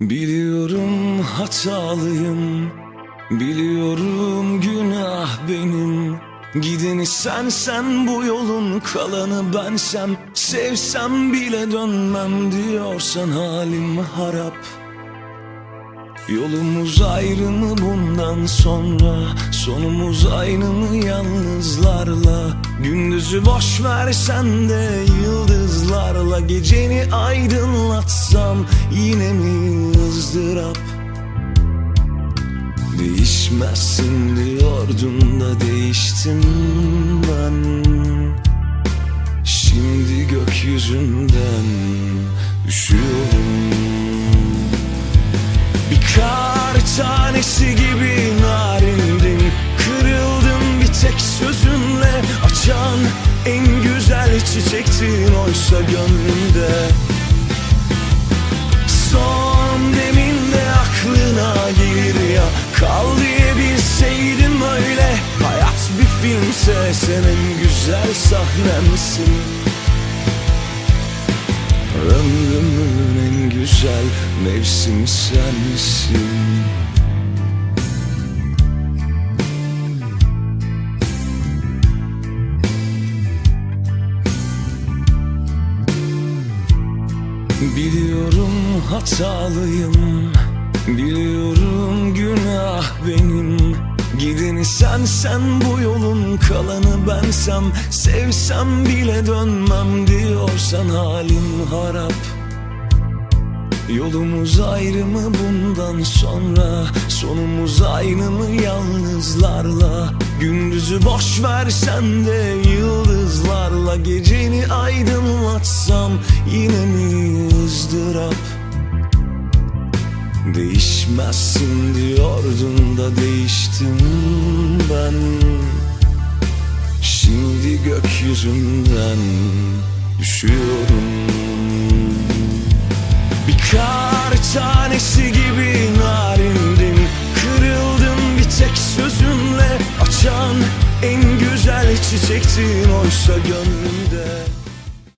Biliyorum hatalıyım. Biliyorum günah benim. Gideni sen sen bu yolun kalanı. Bensem Sevsem bile dönmem diyorsan halim harap. Yolumuz ayrı mı bundan sonra Sonumuz aynı mı yalnızlarla? Gündüzü boş versen de yıldızlarla Geceni aydınlatsam yine mi ızdırap? Değişmezsin diyordun da değiştim ben. Şimdi gökyüzünden düşüyorum bir kar tanesi gibi narindin Kırıldım bir tek sözünle Açan en güzel çiçektin oysa gönlümde. Son deminde aklına gelir ya. Kal diye bilseydim öyle. Hayat bir filmse sen en güzel sahnemsin. Ömrümün güzel mevsim sensin. Biliyorum hatalıyım Biliyorum günah benim. Gideni sen sen bu yolun kalanı bensem Sevsem bile dönmem diyorsan halim harap Yolumuz ayrı mı bundan sonra? Sonumuz aynı mı yalnızlarla? Gündüzü boş versen de yıldızlarla Geceni aydınlatsam yine mi ızdırap? Değişmezsin diyordun da değiştim ben. Şimdi gökyüzünden düşüyorum en güzel çiçektin oysa gönlümde